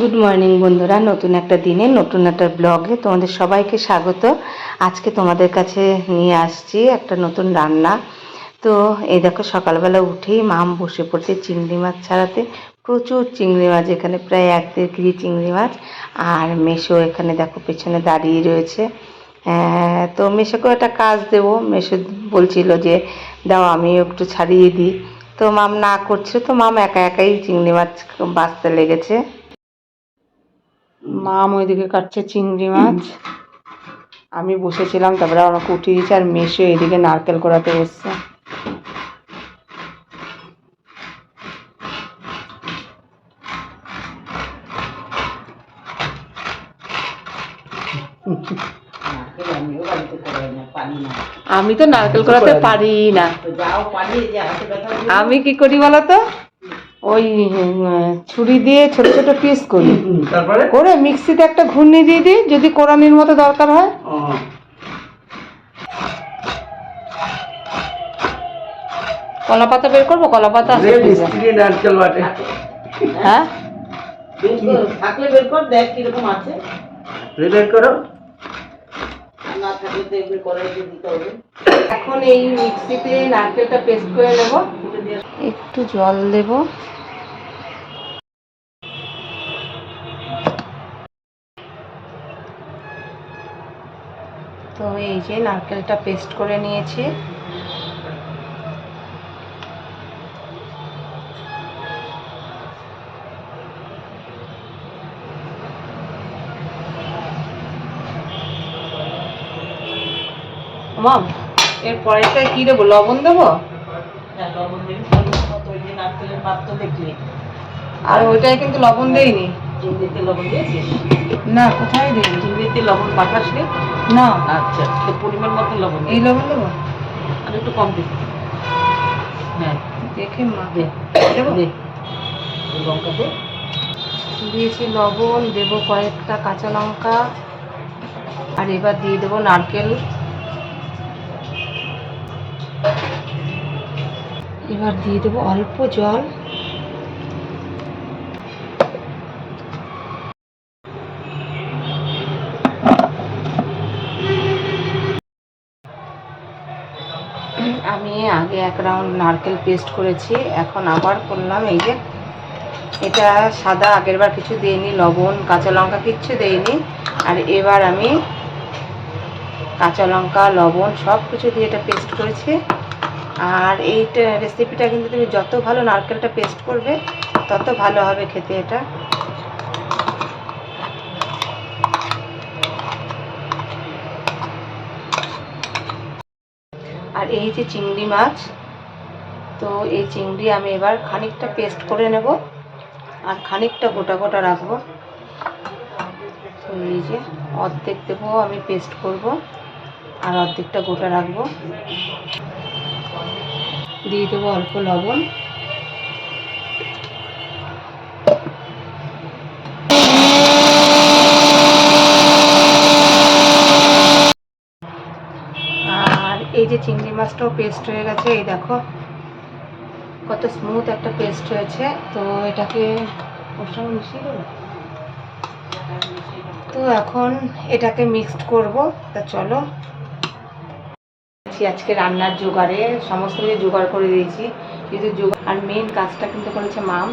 Good morning বন্ধুরা। নতুন একটা দিনে নতুন একটা ব্লগে তোমাদের সবাইকে স্বাগত। আজকে তোমাদের কাছে নিয়ে আসছি একটা নতুন রান্না। তো এই দেখো সকালবেলা উঠেই মাম বসে পড়ছে চিংড়ি মাছ ছাড়াতে। প্রচুর চিংড়ি মাছ এখানে প্রায় এক দেড় কেজি চিংড়ি মাছ। আর মেশো এখানে দেখো পেছনে দাঁড়িয়ে রয়েছে। হ্যাঁ, তো মেশোকেও একটা কাজ দেবো। মেশো বলছিল যে দাও আমিও একটু ছাড়িয়ে দিই। তো মাম না করছে তো মাম একা একাই চিংড়ি মাছ বাঁচতে লেগেছে। মাম ওইদিকে কাটছে চিংড়ি মাছ। আমি বসেছিলাম তারপরে আমাকে উঠিয়ে দিয়েছে আর মেশো এদিকে নারকেল করাতে বসছে আমি তো নারকেল করাতে পারি না। আমি কি করি বলো তো? ওই ছুরি দিয়ে ছোট ছোট পিস করি। তারপরে? করে মিক্সিতে একটা ঘূর্ণি দিয়ে দিই যদি কোরানির মতো দরকার হয়। কলা পাতা বের করব? কলা পাতা হ্যাঁ? বের কর, থাকলে বের কর দেখ কীরকম আছে। রেডি করো। আর না থাকলে দেখবে কড়াইতে দিতে হবে। এখন এই মিক্সিতে নারকেলটা পেস্ট করে নেব। একটু জল দেব। তো এই যে নারকেলটা পেস্ট করে নিয়েছি। মাম এর পরেরটায় কি দেবো? লবণ দেবো? হ্যাঁ, আর ওইটায় কিন্তু লবণ দেইনি। চিংড়িতে লবণ দিয়েছিস? না কোথায় দেইনি চিংড়িতে লবণ পাঠাস না? আচ্ছা তো পরিমাণ মতো লবণ এই লবণ দেবো? আর একটু কম দিস হ্যাঁ। দেখে মা। লঙ্কা দে। দিয়েছি লবণ দেব কয়েকটা কাঁচা লঙ্কা আর এবার দিয়ে দেবো নারকেল। এবার দিয়ে দেবো অল্প জল আমি আগে এক রাউন্ড নারকেল পেস্ট করেছি, এখন আবার করলাম এই যে, এটা সাদা আগেরবার কিছু দেইনি, লবণ, কাঁচা লঙ্কা কিচ্ছু দেইনি, আর এবার আমি কাঁচা লঙ্কা, লবণ সব কিছু দিয়ে এটা পেস্ট করেছি। আর এইটা রেসিপিটা কিন্তু তুমি যত ভালো নারকেলটা পেস্ট করবে, তত ভালো হবে খেতে এটা। আর এই যে চিংড়ি মাছ, তো এই চিংড়ি আমি এবার খানিকটা পেস্ট করে নেব আর খানিকটা গোটা গোটা রাখব। তো এই যে অর্ধেক দেবো আমি পেস্ট করব আর অর্ধেকটা গোটা রাখব। দিয়ে দেবো অল্প লবণ আর এই যে চিংড়ি মাছটাও পেস্ট হয়ে গেছে, এই দেখো। কত স্মুথ একটা পেস্ট হয়েছে। তো এটাকে তো এখন এটাকে মিক্সড করব। তা চলো। আজকে রান্নার জোগাড়ে সমস্ত কিছু জোগাড় করে দিয়েছি। কিন্তু আর মেন কাজটা কিন্তু করেছে মাম।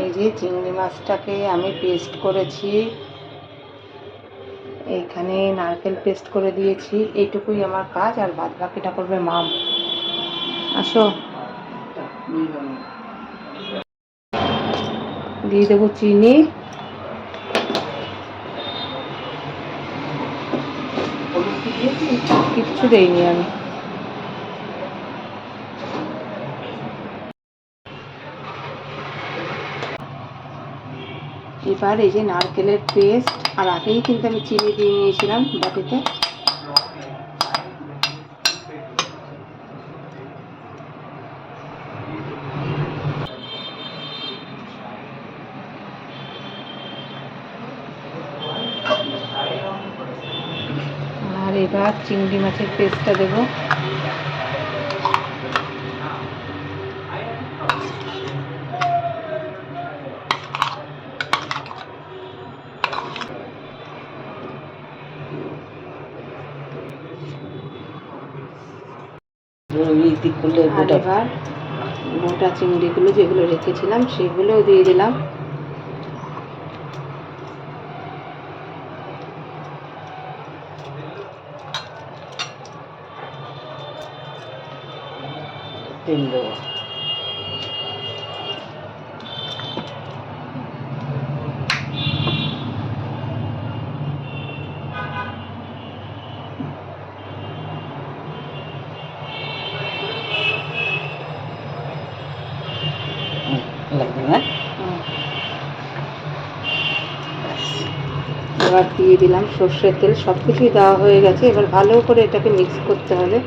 এই যে চিংড়ি মাছটাকে আমি পেস্ট করেছি। এইখানে নারকেল পেস্ট করে দিয়েছি, এইটুকুই আমার কাজ, আর বাদ বাকিটা করবে মাম। আসো। দিয়ে দেবো চিনি। কিচ্ছু দেইনি আমি। এবার এই যে নারকেলের পেস্ট, আর আগেই কিন্তু আমি চিনি দিয়ে নিয়েছিলাম বাটিতে। আর এবার চিংড়ি মাছের পেস্টটা দেবো। দিক করলে আর এবার গোটা চিংড়িগুলো যেগুলো রেখেছিলাম সেগুলোও দিয়ে দিলাম। তেল দেবো লাগবে না এবার দিয়ে দিলাম, সর্ষের তেল সব কিছুই দেওয়া হয়ে গেছে। এবার ভালো করে এটাকে মিক্স করতে হবে।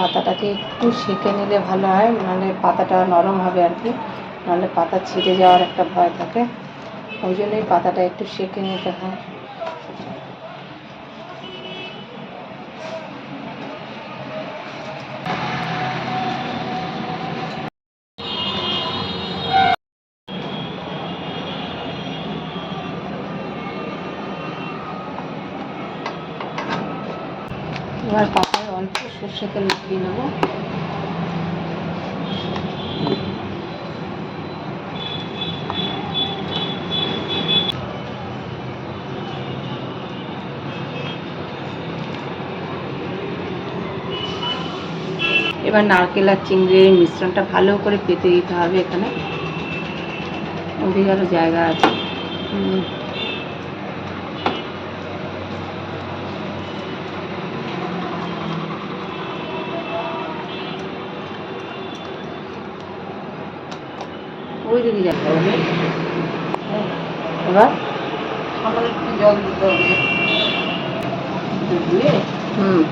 পাতাটাকে একটু সেঁকে নিলে ভালো হয়, নাহলে পাতাটা নরম হবে আর কি। নাহলে পাতা ছিঁড়ে যাওয়ার একটা ভয় থাকে। ওই জন্যই পাতাটা একটু সেঁকে নিতে হয় এবার পাতায় তেল দিয়ে নেব। এবার নারকেল আর চিংড়ির মিশ্রণটা ভালো করে পেতে দিতে হবে এখানে। ওদিকে আরও জায়গা আছে। দিকে যাবে এবার? সামান্য একটু জল দিতে হবে। দিয়ে হুম।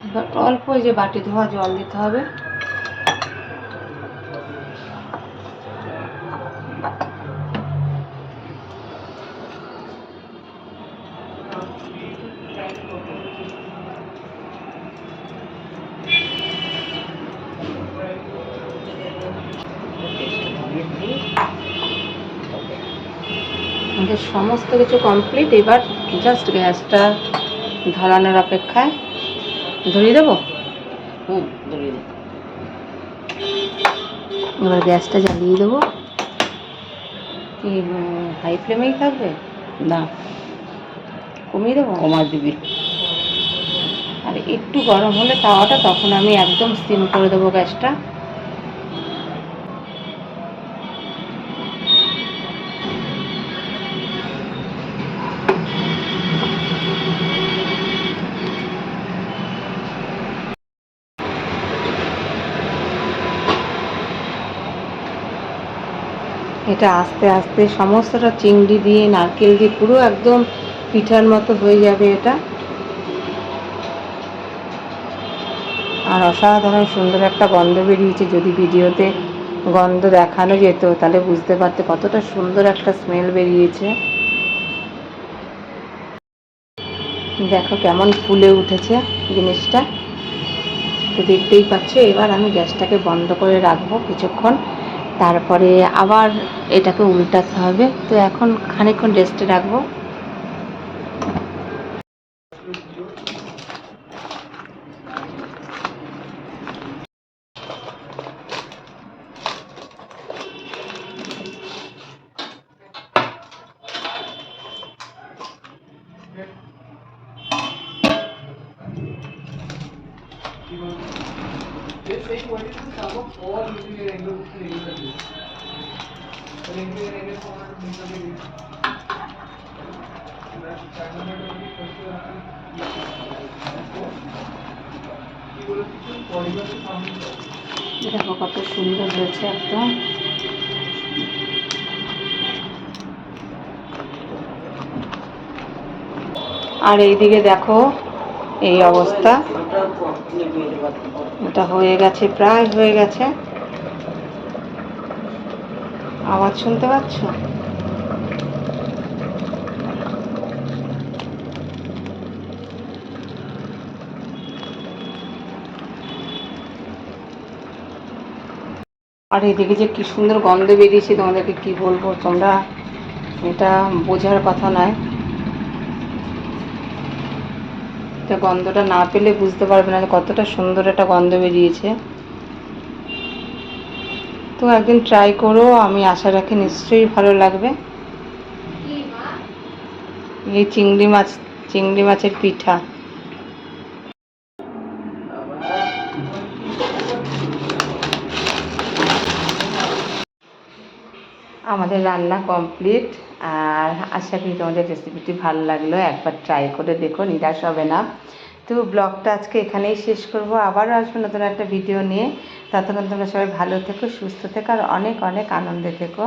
এবার অল্প যে বাটি ধোয়া জল দিতে হবে আমাদের সমস্ত কিছু কমপ্লিট এবার জাস্ট গ্যাসটা ধরানোর অপেক্ষায়। ধরিয়ে দেবো? হুম ধরিয়ে দিই এবার গ্যাসটা জ্বালিয়ে দেবো। কি হাই ফ্লেমেই থাকবে? না। কমিয়ে দেবো? কমা দিবি। আর একটু গরম হলে তাওয়াটা তখন আমি একদম সিম করে দেবো গ্যাসটা। এটা আস্তে আস্তে সমস্তটা চিংড়ি দিয়ে, নারকেল দিয়ে পুরো একদম পিঠার মতো হয়ে যাবে এটা। আর অসাধারণ সুন্দর একটা গন্ধ বেরিয়েছে, যদি ভিডিওতে গন্ধ দেখানো যেত, তাহলে বুঝতে পারতে কতটা সুন্দর একটা স্মেল বেরিয়েছে। দেখো কেমন ফুলে উঠেছে জিনিসটা। তো দেখতেই পাচ্ছ, এবার আমি গ্যাসটাকে বন্ধ করে রাখব কিছুক্ষণ। তারপরে আবার এটাকে উল্টাতে হবে। তো এখন খানিকক্ষণ রেস্টে রাখব। দেখো কত সুন্দর হয়েছে একদম। আর এইদিকে দেখো এই অবস্থা। এটা হয়ে গেছে, প্রায় হয়ে গেছে। আওয়াজ শুনতে পাচ্ছ? আর এদিকে যে কি সুন্দর গন্ধ বেরিয়েছে তোমাদেরকে কি বলব? তোমরা এটা বোঝার কথা নয়। এটা গন্ধটা না পেলে বুঝতে পারবে না কতটা সুন্দর একটা গন্ধ বেরিয়েছে। তো একদিন ট্রাই করো আমি আশা রাখি নিশ্চয়ই ভালো লাগবে। এই চিংড়ি মাছ চিংড়ি মাছের পিঠা। আমাদের রান্না কমপ্লিট আর আশা করি তোমাদের রেসিপিটি ভালো লাগল, একবার ট্রাই করে দেখো, নিরাশ হবে না। তো ব্লগটা আজকে এখানেই শেষ করব, আবারও আসব নতুন একটা ভিডিও নিয়ে। ততক্ষণ তোমরা সবাই ভালো থেকো, সুস্থ থেকো, আর অনেক অনেক আনন্দে থেকো।